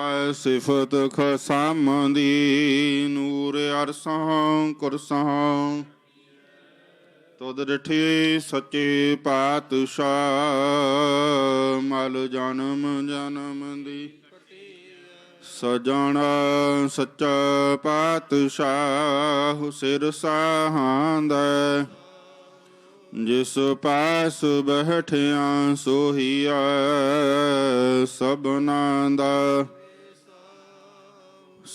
ਗਾਵੇ ਸਿਫਤ ਖਸਮ ਦੀ ਨੂਰ ਅਰਸਾਂ, ਕੁਰਸਾਂ। ਤੁਧ ਡਠੀ ਸੱਚੇ ਪਾਤਸ਼ਾਹ, ਮਲ ਜਨਮ ਜਨਮ ਦੀ। ਸਜਣ ਸੱਚਾ ਪਾਤਸ਼ਾਹ, ਸਿਰ ਸਾਹਾਂਦਾ ਜਿਸ ਪਾਸ ਬਹਿਠਿਆ ਸੋਹੀਆ ਸਭਨਾਂ ਦਾ।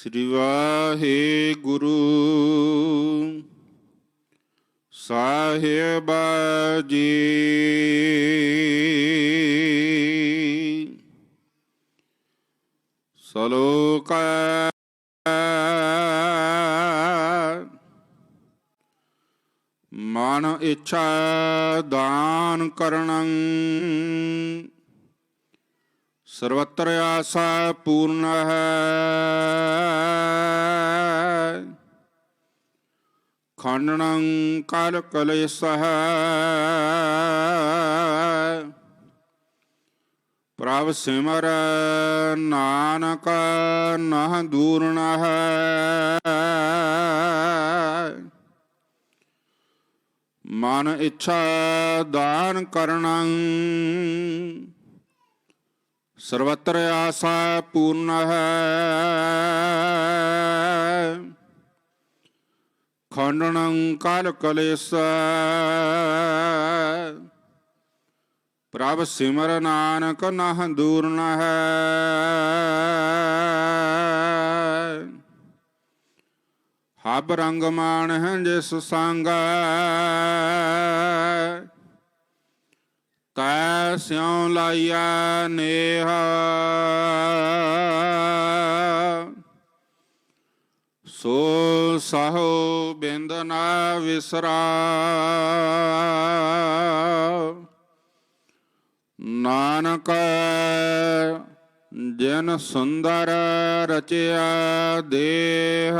ਸ੍ਰੀ ਵਾਹਿਗੁਰੂ। ਸਾਹਿਬ ਜੀ ਸਲੋਕ। ਮਨ ਇੱਛਾ ਦਾਨ ਕਰਣੰ ਸਰਵਤਰ ਆਸਾ ਪੂਰਨ ਹੈ ਖੰਡਨੰ ਕਲ ਕਲੇਸਹ। ਪ੍ਰਭ ਸਿਮਰ ਨਾਨਕ ਨਹ ਦੂਰਣ ਹੈ ਮਨ ਇੱਛਾ ਦਾਨ ਕਰਣੰ ਸਰਵਤਰ ਆਸਾ ਪੂਰਨ ਹੈ। ਖੰਡਨੰ ਕਲ ਕਲੇਸ। ਪ੍ਰਭ ਸਿਮਰ ਨਾਨਕ ਨਹ ਦੂਰਨ ਹੈ। ਹਬ ਰੰਗ ਮਾਨ ਹੈ ਜਿਸ ਸੰਗ। ਸਿਉ ਲਾਈਆ ਨੇਹਾ। ਸੋ ਸਾਹੋ ਬਿੰਦ ਨਾ ਵਿਸਰਾ। ਨਾਨਕ ਜਨ ਸੁੰਦਰ ਰਚਿਆ ਦੇਹ।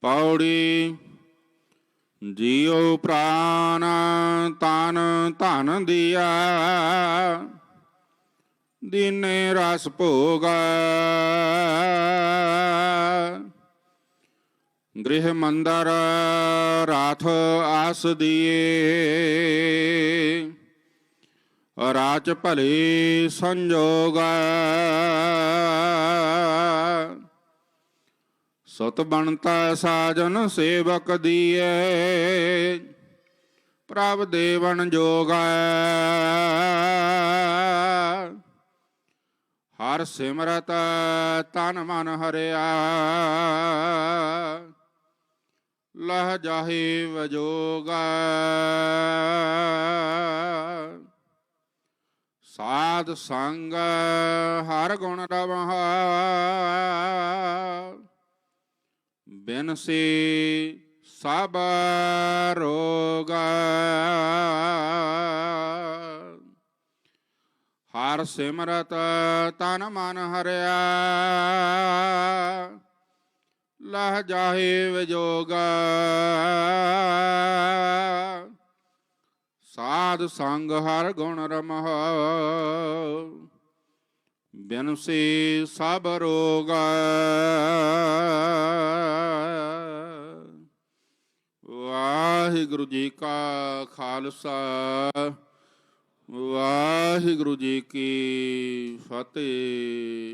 ਪੌੜੀ ਜੀਉ ਪ੍ਰਾਨ ਤਨ ਧਨ ਦਿਆ। ਦੀਨੇ ਰਸ ਭੋਗਾ। ਗ੍ਰਹਿ ਮੰਦਰ ਰਾਥ ਆਸ ਦੀਏ। ਰਾਚ ਭਲੇ ਸੰਜੋਗਾ। ਸਤ ਬਣਤਾ ਸਾਜਨ ਸੇਵਕ ਦੀਏ ਪ੍ਰਭ ਦੇਵਨ ਜੋਗਾ। ਹਰ ਸਿਮਰਤ ਤਨ ਮਨ ਹਰਿਆ, ਲਹ ਜਾਹੇ ਵਜੋਗਾ। ਸਾਧ ਸੰਗ ਹਰ ਗੁਣ ਰਵਹਾ ਬਿਨਸੀ ਸਭ ਰੋਗਾ। ਹਰ ਸਿਮਰਤ ਤਨ ਮਨ ਹਰਿਆ। ਲਹ ਜਾਹੇ ਵਿਜੋਗਾ। ਸਾਧ ਸੰਗ ਹਰ ਗੁਣ ਰਮਹ। ਬਿਨ ਸੇ ਸਭ ਰੋਗਾ ਵਾਹਿਗੁਰੂ ਜੀ ਕਾ ਖਾਲਸਾ ਵਾਹਿਗੁਰੂ ਜੀ ਕੀ ਫਤਿਹ।